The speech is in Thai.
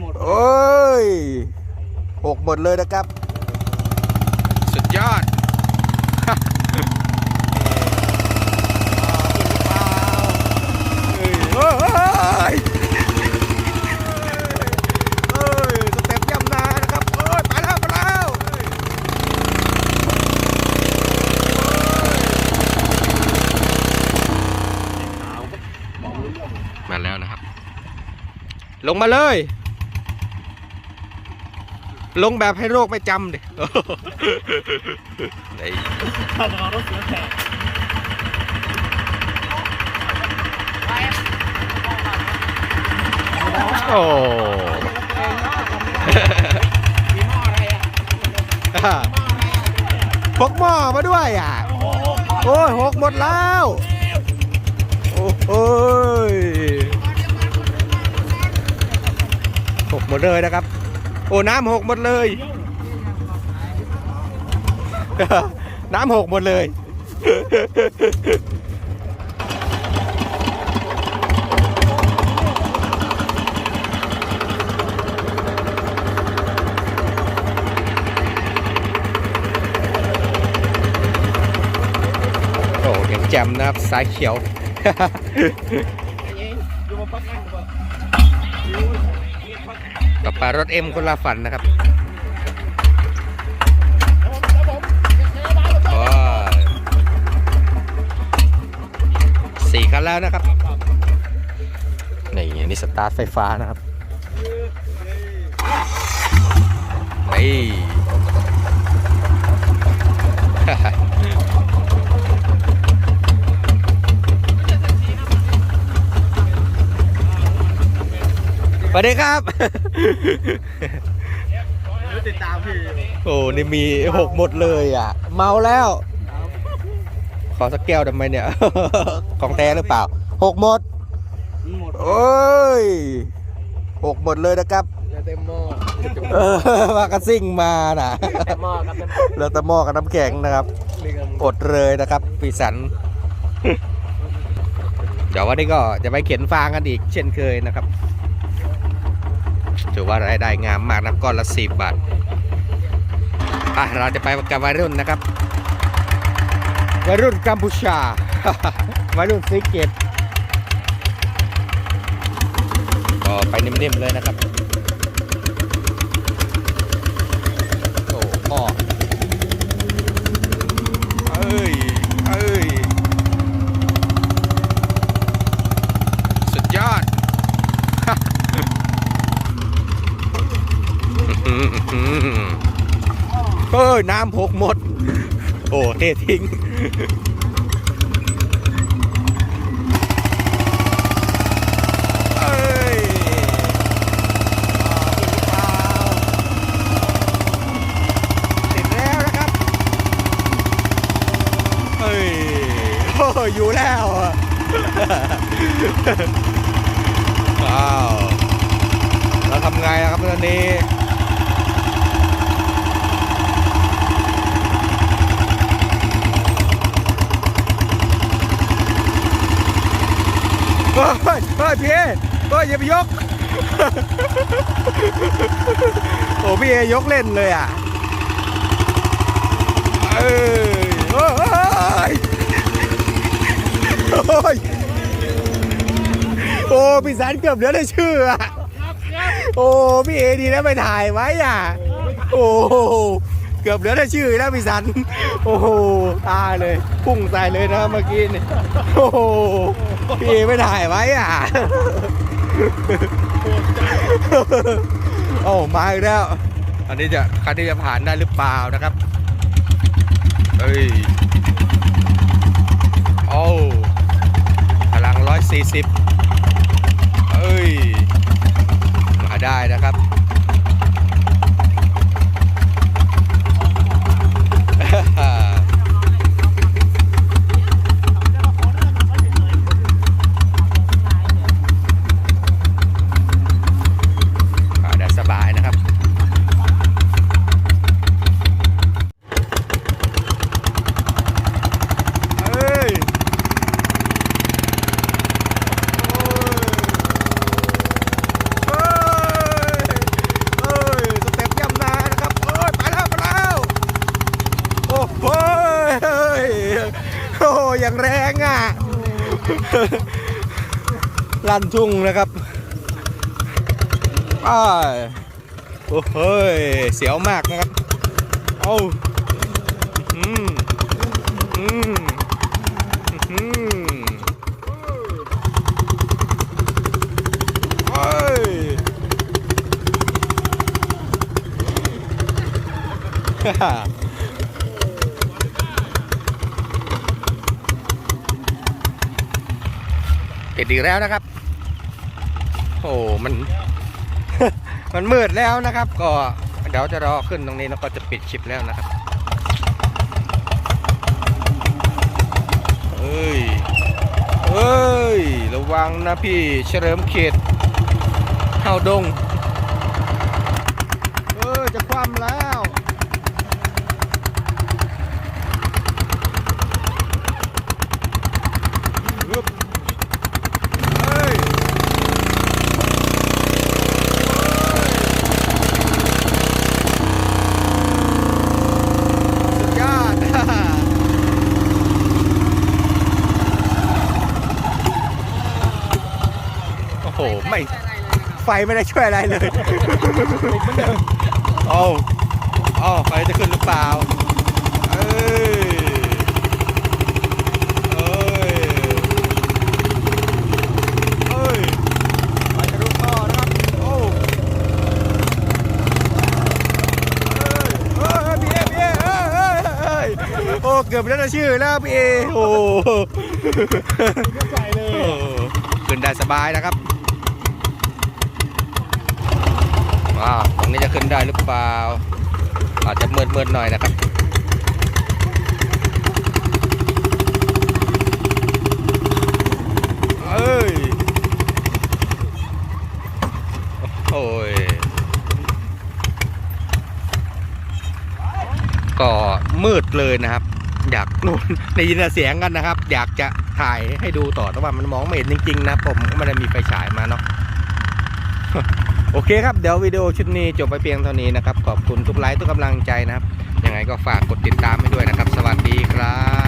หมดโอ้ยหกหมดเลยนะครับ สุดยอดเฮ้ยเฮ้ยเฮ้ยสเต็ปย่ำนานะครับโอ้ยไปแล้วไปแล้วมาแล้วนะครับ ลงมาเลย ลงแบบให้โรคไม่จำดิไอ้ถ้าเอารถเสือแขกโอ้มีหม้ออะไรอะพกหม้อมาด้วยอะ โอ้ยหกหมดแล้ว โอ้โอ้ยหกหมดเลยนะครับ โอ้น้ำหกหมดเลย น้ำหกหมดเลย โอ้ยังแจ่มนะครับสายเขียวดูมาปั กนั่งก่อนต่อไปรถเอ็มคนละฝันนะครับโอ้ยสี่คันแล้วนะครับนี่นนี่สตาร์ทไฟฟ้านะครับนี่ สวัสดีครับ ติดตามพี่โอ้นี่มีหกหมดเลยอะ เมาแล้ว ขอสักแก้วทำไมเนี่ย ของแท้หรือเปล่าหกหมด หมดโอ้ยหกหมดเลยนะครับจะเต็มหม้อเออมากระซิ่งมาน่ะเต็มหม้อครับเต็มเหลือแต่หม้อกับน้ำแข็งนะครับอดเลยนะครับปีสัน เดี๋ยววันนี้ก็จะไปเขียนฟางกันอีกเช่นเคยนะครับ ถือว่ารายได้งามมากนะก้อนละสิบบาทอะเราจะไปกับวัยรุ่นนะครับ วัยรุ่นกัมพูชา วัยรุ่นซีเกตก็ไปนิ่มๆเลยนะครับโอ้พ่อเอ้ย เอ้ย สุดยอด เอ้ ยน้ำหกหมด โอ้เททิ้งเอ้ยติดแล้วนะครับเฮ้ยโอ้ยอยู่แล้วอะว้าว เราทำไงอะครับตอนนี้ เฮ้ยเฮ้ยพี่เอเฮ้ยอย่าไปยก โอ้พี่เอยกเล่นเลยอะเอ้ยเฮ้ยโอ้ยโอ้พี่สันเกือบเหลือได้ชื่ออะโอ้พี่เอดีนะไปถ่ายไว้อะ โอ้เกือบเหลือได้ชื่อแล้วพี่สัน โอ้โห ตายเลย พุ่งใส่เลยนะเมื่อกี้นี่ โอ้โห พี่ไม่ถ่ายไว้อะ โอ้มาอีกแล้ว อันนี้จะคันนี้จะผ่านได้หรือเปล่านะครับ เฮ้ย โอ้พลังร้อยสี่สิบเอ้ย มาได้นะครับ อ่าได้สบายนะครับ เอ้ย โอ้ย โอ้ยังแรงอะลั่นทุ่งนะครับป้ายโอ้ยเสียวมากนะครับ เอาอืมอืมอืมเอ้ย ฮ่าฮ่าปิดอีกแล้วนะครับ โอ้มัน มันมืดแล้วนะครับ ก็เดี๋ยวจะรอขึ้นตรงนี้แล้วก็จะปิดคลิปแล้วนะครับเอ้ยเอ้ย ระวังนะพี่เฉลิมเขตเฮาดง เออจะคว่ำแล้ว ฮึบเฮ้ย สุดยอด โอ้โห ไม่ ไฟไม่ได้ช่วยอะไรเลยโอ้โอ้ไฟจะขึ้นหรือเปล่าเอ้ยเอ้ยเอ้ยไฟจะลุกท่อนะครับโอ้เอ้ยเอ้ยพี่เอพี่เอเอ้ยเอ้ยเอ้ยโอ้เกือบได้ชื่อแล้วพี่เอโอ้ใเลยขึ้นได้สบายนะครับ ว้าวตรงนี้จะ ขึ้นได้หรือเปล่า อาจจะมืดมืดๆหน่อยนะครับ เอ้ย โอ้ย ก็มืดเลยนะครับ อยากนู่นได้ยินเสียงกันนะครับ อยากจะถ่ายให้ดูต่อแต่ว่ามันมองไม่เห็นจริงๆนะผมก็ไม่ได้มีไฟฉายมาเนาะ โอเคครับ เดี๋ยววิดีโอชุดนี้จบไปเพียงเท่านี้นะครับ ขอบคุณทุกไลค์ทุกกำลังใจนะครับ ยังไงก็ฝากกดติดตามให้ด้วยนะครับ สวัสดีครับ